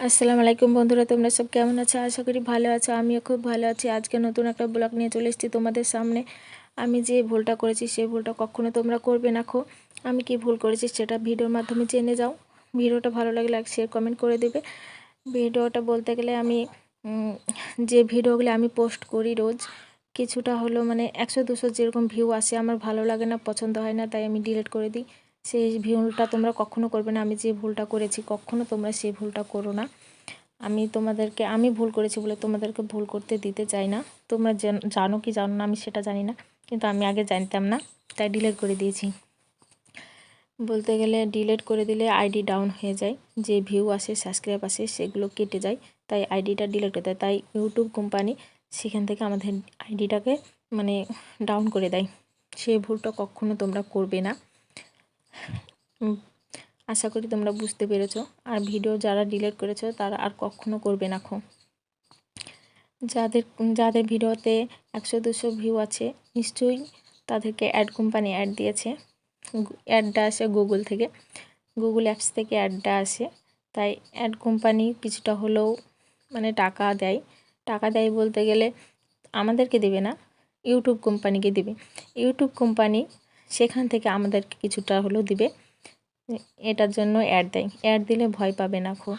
আসসালামু আলাইকুম বন্ধুরা, তোমরা সব কেমন আছো? আশা করি ভালো আছো, আমিও খুব ভালো আছি। আজকে নতুন একটা ব্লগ নিয়ে চলে এসেছি তোমাদের সামনে। আমি যে ভুলটা করেছি সেই ভুলটা কখনো তোমরা করবে না খো। আমি কি ভুল করেছি সেটা ভিডিওর মাধ্যমে জেনে যাও। ভিডিওটা ভালো লাগলে লাইক শেয়ার কমেন্ট করে দেবে। ভিডিওটা বলতে গেলে আমি যে ভিডিওগুলো আমি পোস্ট করি রোজ, কিছুটা হলো মানে একশো দুশো যেরকম ভিউ আসে, আমার ভালো লাগে না, পছন্দ হয় না, তাই আমি ডিলিট করে দিই। সেই ভুলটা তোমরা কখনো করবে না। আমি যে ভুলটা করেছি, কখনো তোমরা সেই ভুলটা করো না। আমি তোমাদেরকে, আমি ভুল করেছি বলে তোমাদেরকে ভুল করতে দিতে চাই না। তোমরা জানো কি জানো না, আমি সেটা জানি না। কিন্তু আমি আগে জানতাম না, তাই ডিলেট করে দিয়েছি। বলতে গেলে ডিলেট করে দিলে আইডি ডাউন হয়ে যায়। যে ভিউ আসে সাবস্ক্রাইব আসে, সেগুলো কেটে যায়। তাই আইডিটা ডিলেট করে দেয়। তাই ইউটিউব কোম্পানি সেখান থেকে আমাদের আইডিটাকে মানে ডাউন করে দেয়। সেই ভুলটা কখনো তোমরা করবে না। আশা করি তোমরা বুঝতে পেরেছ। আর ভিডিও যারা ডিলিট করেছ, তারা আর কখনো করবে না খো যাদের যাদের ভিডিওতে একশো, দুশো ভিউ আছে, নিশ্চয়ই তাদেরকে অ্যাড কোম্পানি অ্যাড দিয়েছে। অ্যাডটা আসে গুগল থেকে। গুগল অ্যাপস থেকে অ্যাডটা আসে। তাই অ্যাড কোম্পানি কিছুটা হলেও মানে টাকা দেয়। টাকা দেয় বলতে গেলে আমাদেরকে দেবে না ইউটিউব কোম্পানিকে দেবে। ইউটিউব কোম্পানি সেখান থেকে আমাদেরকে কিছুটা হলেও দিবে। এটার জন্য অ্যাড দেয়। অ্যাড দিলে ভয় পাবে না খুব।